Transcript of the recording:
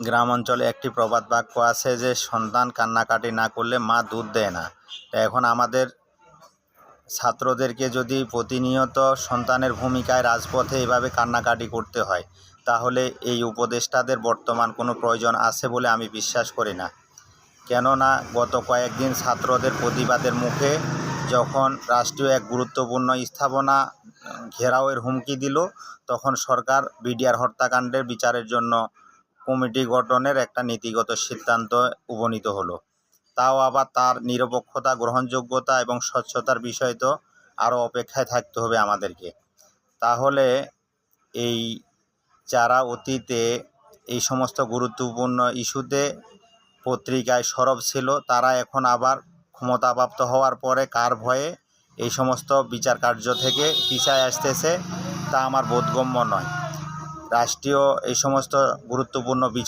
গ্রাম অঞ্চলে একটি প্রবাদ বাক্য আছে যে, সন্তান কান্নাকাটি না করলে মা দুধ দেয় না। এখন আমাদের ছাত্রদেরকে যদি প্রতিনিয়ত সন্তানের ভূমিকায় রাজপথে এভাবে কান্নাকাটি করতে হয়, তাহলে এই উপদেষ্টাদের বর্তমান কোনো প্রয়োজন আছে বলে আমি বিশ্বাস করি না। কেননা, গত কয়েকদিন ছাত্রদের প্রতিবাদের মুখে যখন রাষ্ট্রীয় এক গুরুত্বপূর্ণ স্থাপনা ঘেরাওয়ের হুমকি দিল, তখন সরকার বিডিআর হত্যাকাণ্ডের বিচারের জন্য কমিটি গঠনের একটা নীতিগত সিদ্ধান্ত উপনীত হলো। তাও আবার তার নিরপেক্ষতা, গ্রহণযোগ্যতা এবং স্বচ্ছতার বিষয় তো আরও অপেক্ষায় থাকতে হবে আমাদেরকে। তাহলে এই যারা অতীতে এই সমস্ত গুরুত্বপূর্ণ ইস্যুতে পত্রিকায় সরব ছিল, তারা এখন আবার ক্ষমতাপ্রাপ্ত হওয়ার পরে কার ভয়ে এই সমস্ত বিচার কার্য থেকে পিছায় আসতেছে তা আমার বোধগম্য নয়। রাষ্ট্রীয় এই সমস্ত গুরুত্বপূর্ণ